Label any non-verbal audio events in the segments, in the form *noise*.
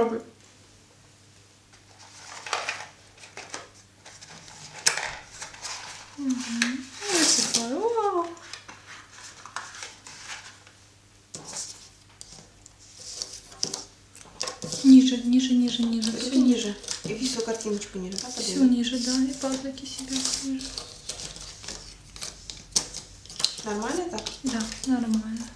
Вау. Ниже, ниже, ниже, ниже. Все ниже. И всю картиночку ниже, да, Все ниже, да. И пазлики себе ниже. Нормально так? Да, нормально.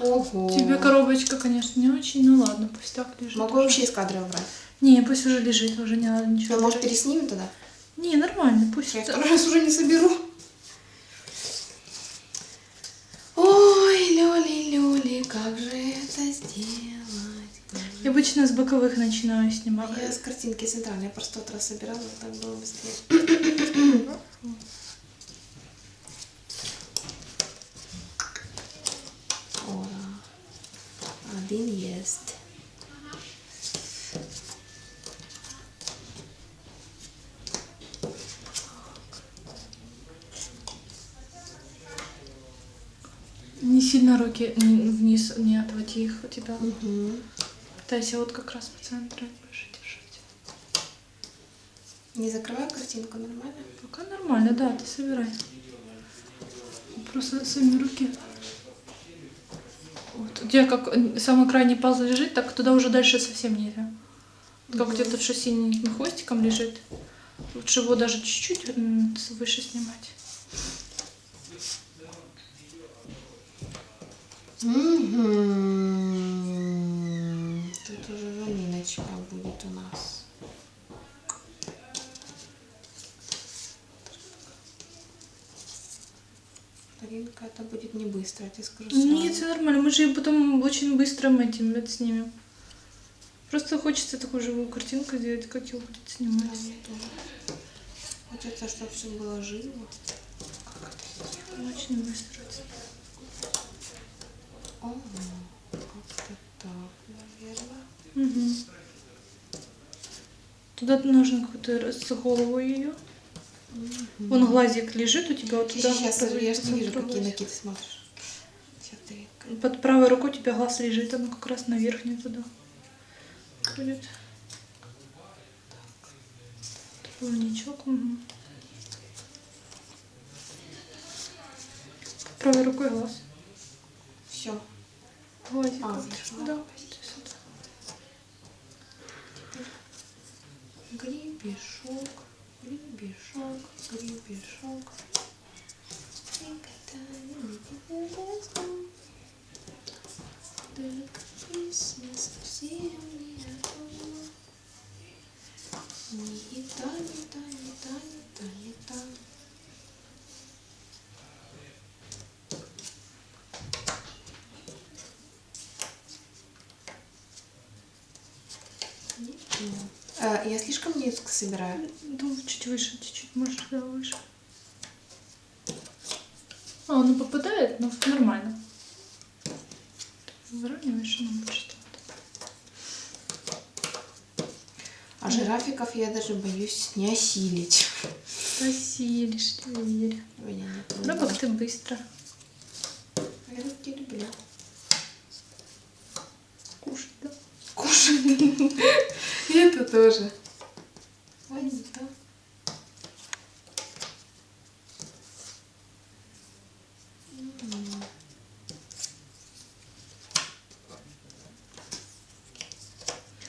Ого. Тебе коробочка, конечно, не очень, ну ладно, пусть так лежит. Могу уже. вообще из кадра убрать. Не, пусть уже лежит, уже не надо ничего. Ну, может, переснимем тогда? Не, нормально, пусть. Я второй раз уже не соберу. Ой, Лёли, Лёли, как же это сделать? Я обычно с боковых начинаю снимать. Я с картинки центральной, я просто тот раз собирала, так было быстрее. *coughs* *coughs* Один есть. Не сильно руки вниз не отводи их у тебя. Угу. Пытайся вот как раз по центру больше держать. Не закрываю картинку, нормально? Пока нормально, да, ты собирай. Просто сами руки. Тебя как э, самый крайний пазл лежит, так туда уже дальше совсем нельзя. Как где-то что синеньким хвостиком лежит. Лучше его даже чуть-чуть выше снимать. Угу. Тут уже заминочка будет у нас. Таринка, это будет не быстро, я тебе скажу сразу. Нет, все нормально. Мы же ее потом очень быстро мы этим это снимем. Просто хочется такую живую картинку сделать, как его будет Да, снимать. мне тоже. Хочется, чтобы все было живо. Очень быстро. О, как-то так, наверное. Угу. Туда нужно какую-то голову ее. Вон глазик лежит у тебя вот туда. Сейчас, вот я же не вижу, какие накиды смотришь. Под правой рукой у тебя глаз лежит, оно как раз на верхнюю туда будет. Плавничок. Угу. Правой рукой глаз. Все. Глазик. А, вот. Зашла. Да. то есть это. Гребешок, гребешок, гребешок. Не та, не та, не та, не та, не та. Не Я слишком низко собираю. Ну, чуть выше, чуть-чуть, может, да, выше. А, он попадает, но нормально. Выравниваешь, ну, больше А жирафиков я даже боюсь не осилить. Посилишь, ты нет Ну, как ты быстро. Я руки люблю. Кушать, да? Кушать. И это тоже.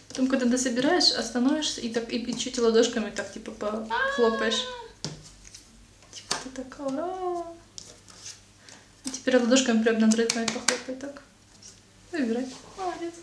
Потом, когда ты собираешь, остановишься и так и, и чуть ладошками так типа похлопаешь. Типа ты так. «Ура!» И теперь ладошками прям над похлопай так. Выбирай. Молодец.